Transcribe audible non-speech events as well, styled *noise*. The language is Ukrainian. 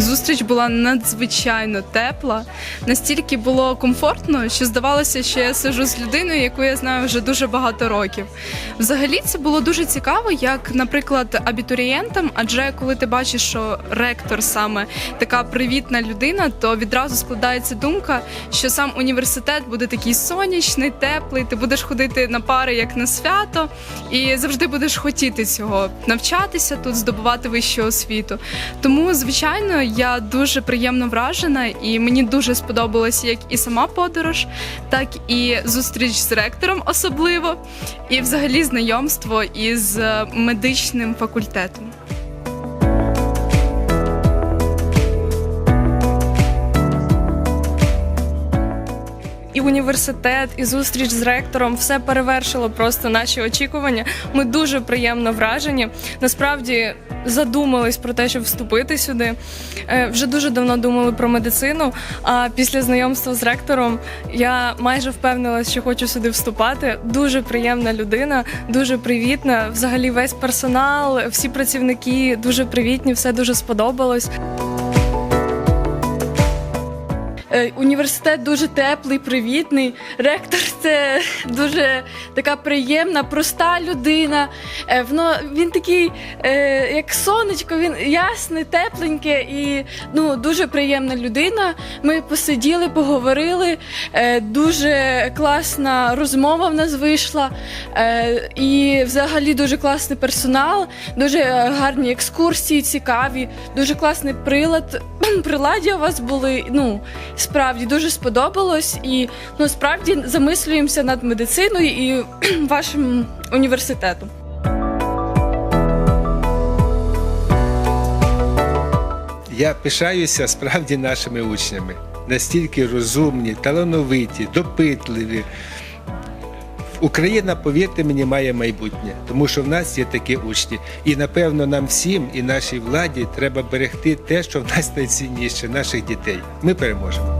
зустріч була надзвичайно тепла. Настільки було комфортно, що здавалося, що я сижу з людиною, яку я знаю вже дуже багато років. Взагалі, це було дуже цікаво, як, наприклад, абітурієнтам, адже коли ти бачиш, що ректор саме така привітна людина, то відразу складається думка, що сам університет буде такий сонячний, теплий. Ти будеш ходити на пари як на свято, і завжди будеш хотіти цього навчатися тут, здобувати вищу освіту. Тому, звичайно, я дуже приємно вражена, і мені дуже сподобалася як і сама подорож, так і зустріч з ректором, особливо, і взагалі знайомство із е, медичним факультетом. І університет, і зустріч з ректором все перевершило просто наші очікування. Ми дуже приємно вражені. Насправді задумались про те, щоб вступити сюди. Е, Вже дуже давно думали про медицину. А після знайомства з ректором я майже впевнилася, що хочу сюди вступати. Дуже приємна людина, дуже привітна. Взагалі, весь персонал, всі працівники дуже привітні, все дуже сподобалось. Е, Університет дуже теплий, привітний. Ректор це дуже така приємна, проста людина. Е, Воно він такий, е, як сонечко, він ясний, тепленьке і ну дуже приємна людина. Ми посиділи, поговорили. Дуже класна розмова в нас вийшла. І взагалі дуже класний персонал, дуже гарні екскурсії, цікаві, дуже класний прилад. *clears throat* Приладдя у вас були. Ну справді дуже сподобалось, і ну справді замислюємося над медициною і *clears throat* вашим університетом. Я пишаюся справді нашими учнями. Настільки розумні, талановиті, допитливі. Україна, повірте мені, має майбутнє, тому що в нас є такі учні. І напевно нам всім і нашій владі треба берегти те, що в нас найцінніше наших дітей. Ми переможемо.